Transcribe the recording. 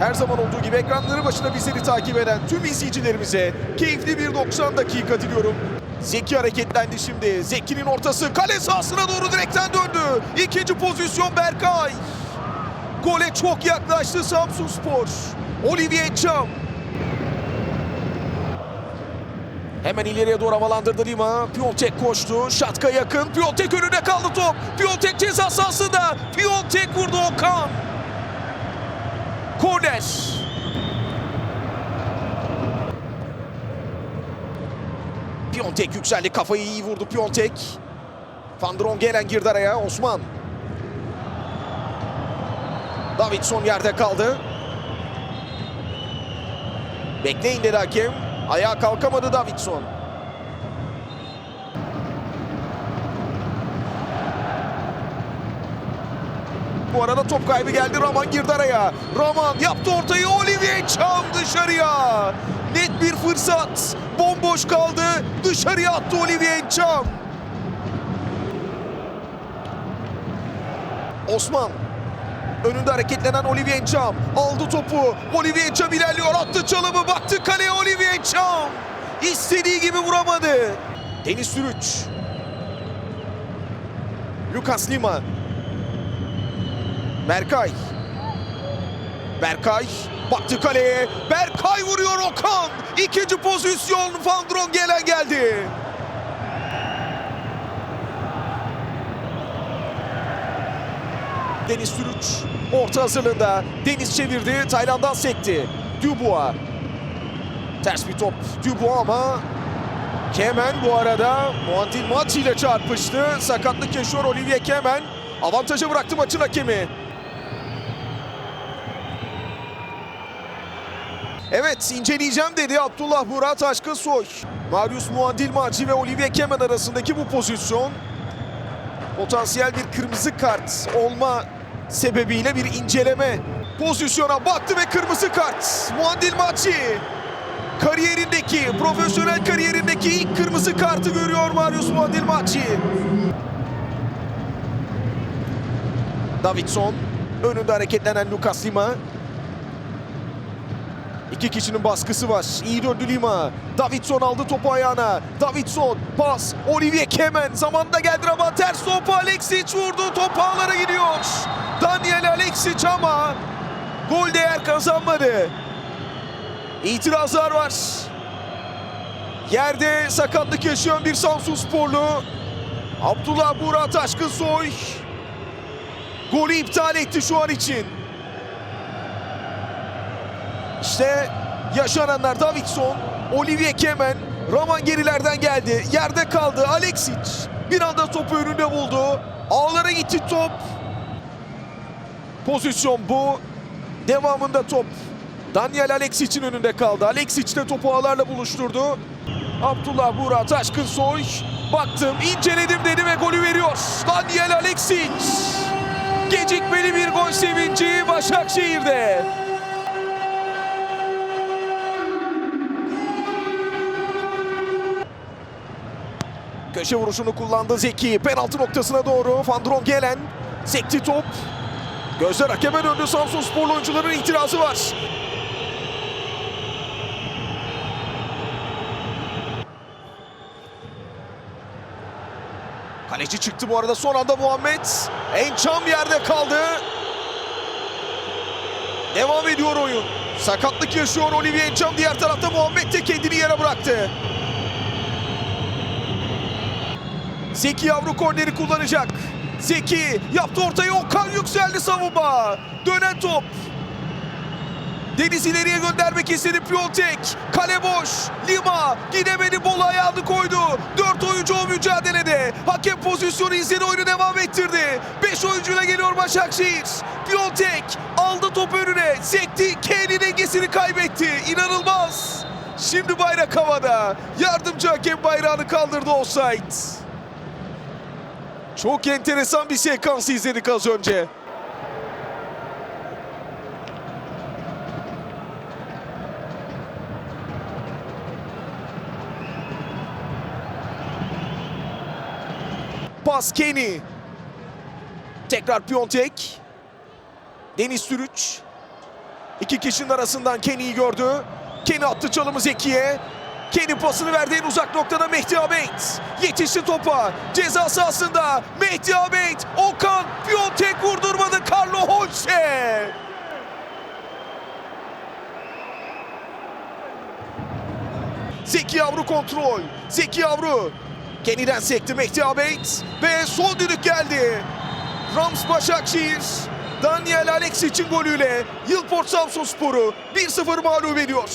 Her zaman olduğu gibi ekranları başında bizleri takip eden tüm izleyicilerimize keyifli bir 90 dakika diliyorum. Zeki hareketlendi şimdi. Zeki'nin ortası kale sahasına doğru direkten döndü. İkinci pozisyon Berkay. Gole çok yaklaştı Samsun Spor. Olivier Çam. Hemen ileriye doğru havalandırdı Lima. Piontek koştu. Şatka yakın. Piontek önünde kaldı top. Piontek ceza sahasında. Piontek vurdu Okan. Korner. Piontek yükseldi. Kafayı iyi vurdu Piontek. Van der Ongelen girdi araya. Osman. Davidson yerde kaldı. Bekleyin dedi hakem. Ayağa kalkamadı Davidson. Bu arada top kaybı geldi. Raman girdi araya. Raman yaptı ortayı. Olivier Çam dışarıya. Net bir fırsat. Bomboş kaldı. Dışarıya attı Olivier Çam. Osman. Önünde hareketlenen Olivier Çam. Aldı topu. Olivier Çam ilerliyor. Attı çalımı. Baktı kaleye Olivier Çam. İstediği gibi vuramadı. Deniz Sürüç. Lucas Lima. Berkay. Berkay baktı kaleye. Berkay vuruyor Okan. İkinci pozisyon Van gelen geldi. Deniz Sürüç orta hazırlığında. Deniz çevirdi. Tayland'dan sekti. Dubois. Ters bir top Dubois ama Kemen bu arada Muadil Maçi ile çarpıştı. Sakatlık yaşıyor Olivier Kemen. Avantaja bıraktı maçın hakemi. Evet inceleyeceğim dedi Abdullah Murat Aşkın Soy. Marius Muadil Maci ve Olivier Kemen arasındaki bu pozisyon potansiyel bir kırmızı kart olma sebebiyle bir inceleme pozisyona baktı ve kırmızı kart. Muadil Maci kariyerindeki, profesyonel kariyerindeki ilk kırmızı kartı görüyor Marius Muadil Maci. Davidson önünde hareketlenen Lucas Lima. İki kişinin baskısı var. İyi döndü Lima. Davidson aldı topu ayağına. Davidson pas. Olivier Kemen zamanında geldi ama ters topu Alexic vurdu. Top ağlara gidiyor. Daniel Alexic ama gol değer kazanmadı. İtirazlar var. Yerde sakatlık yaşayan bir Samsun sporlu. Abdullah Burak Taşkınsoy golü iptal etti şu an için. İşte yaşananlar Davidson, Olivier Kemen, Raman gerilerden geldi. Yerde kaldı Alexic. Bir anda topu önünde buldu. Ağlara gitti top. Pozisyon bu. Devamında top Daniel Alexic'in önünde kaldı. Alexic de topu ağlarla buluşturdu. Abdullah Burak Taşkınsoy. Baktım, inceledim dedi ve golü veriyor. Daniel Alexic. Gecikmeli bir gol sevinci Başakşehir'de. Köşe vuruşunu kullandı Zeki. Penaltı noktasına doğru der gelen. Sekti top. Gözler hakeme döndü. Samsun sporlu oyuncuların itirazı var. Kaleci çıktı bu arada son anda Muhammed. Ençam yerde kaldı. Devam ediyor oyun. Sakatlık yaşıyor Olivier Ençam. Diğer tarafta Muhammed de kendini yere bıraktı. Zeki Yavru korneri kullanacak. Zeki yaptı ortayı Okan yükseldi savunma. Dönen top. Deniz ileriye göndermek istedi Piontek. Kale boş. Lima gidemedi bol ayağını koydu. Dört oyuncu o mücadelede. Hakem pozisyonu izledi oyunu devam ettirdi. Beş oyuncuyla geliyor Başakşehir. Piontek aldı topu önüne. Sekti kendi dengesini kaybetti. İnanılmaz. Şimdi bayrak havada. Yardımcı hakem bayrağını kaldırdı offside. Çok enteresan bir sekans izledik az önce. Pas Kenny. Tekrar Piontek. Deniz Sürüç. İki kişinin arasından Kenny'yi gördü. Kenny attı çalımı Zeki'ye. Kenny pasını verdi uzak noktada Mehdi Abeyt. Yetişti topa. Ceza sahasında Mehdi Abeyt. Okan Piontek vurdurmadı Carlo Holse. Zeki Yavru kontrol. Zeki Yavru. Kenny'den sekti Mehdi Abeyt. Ve son düdük geldi. Rams Başakşehir. Daniel Alex için golüyle Yılport Samsunspor'u 1-0 mağlup ediyor.